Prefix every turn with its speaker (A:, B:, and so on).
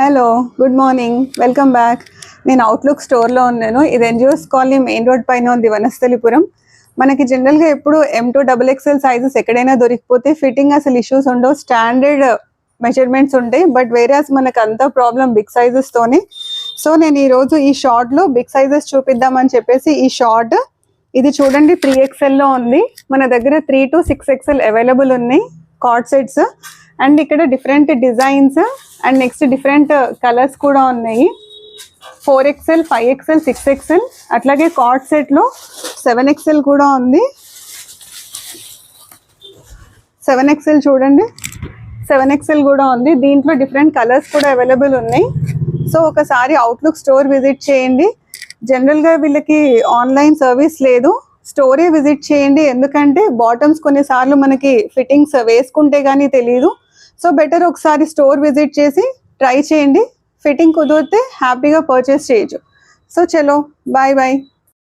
A: Hello good morning welcome back నేను Outlook స్టోర్లో ఉన్నాను. ఇది ఎన్జిఓస్ కాలనీ మెయిన్ రోడ్ పైన ఉంది వనస్థలిపురం మనకి జనరల్గా ఎప్పుడు M to double XL sizes ఎక్కడైనా దొరికిపోతే ఫిట్టింగ్ అసలు ఇష్యూస్ ఉండవు. స్టాండర్డ్ మెజర్మెంట్స్ ఉంటాయి బట్ వేరేస్ మనకు అంత ప్రాబ్లం బిగ్ సైజెస్తోనే సో నేను ఈరోజు ఈ షార్ట్లో బిగ్ సైజెస్ చూపిద్దామని చెప్పేసి ఈ షార్ట్ ఇది చూడండి త్రీ ఎక్స్ఎల్లో ఉంది. మన దగ్గర three to six XL available ఉన్నాయి కార్డ్ సెట్స్ అండ్ ఇక్కడ different designs and next different colours కూడా ఉన్నాయి. Four XL five XL six XL అట్లాగే కార్డ్ సెట్లో సెవెన్ ఎక్స్ఎల్ కూడా ఉంది. సెవెన్ ఎక్స్ఎల్ చూడండి. సెవెన్ ఎక్స్ఎల్ కూడా ఉంది. దీంట్లో డిఫరెంట్ కలర్స్ కూడా అవైలబుల్ ఉన్నాయి. సో ఒకసారి అవుట్లుక్ స్టోర్ విజిట్ చేయండి. జనరల్గా వీళ్ళకి ఆన్లైన్ సర్వీస్ లేదు. స్టోరే విజిట్ చేయండి. ఎందుకంటే బాటమ్స్ కొన్నిసార్లు మనకి ఫిట్టింగ్స్ వేసుకుంటే కానీ తెలియదు సో బెటర్ ఒకసారి స్టోర్ విజిట్ చేసి ట్రై చేయండి. ఫిట్టింగ్ కుదిరితే హ్యాపీగా పర్చేస్ చేయొచ్చు. సో చలో బాయ్ బాయ్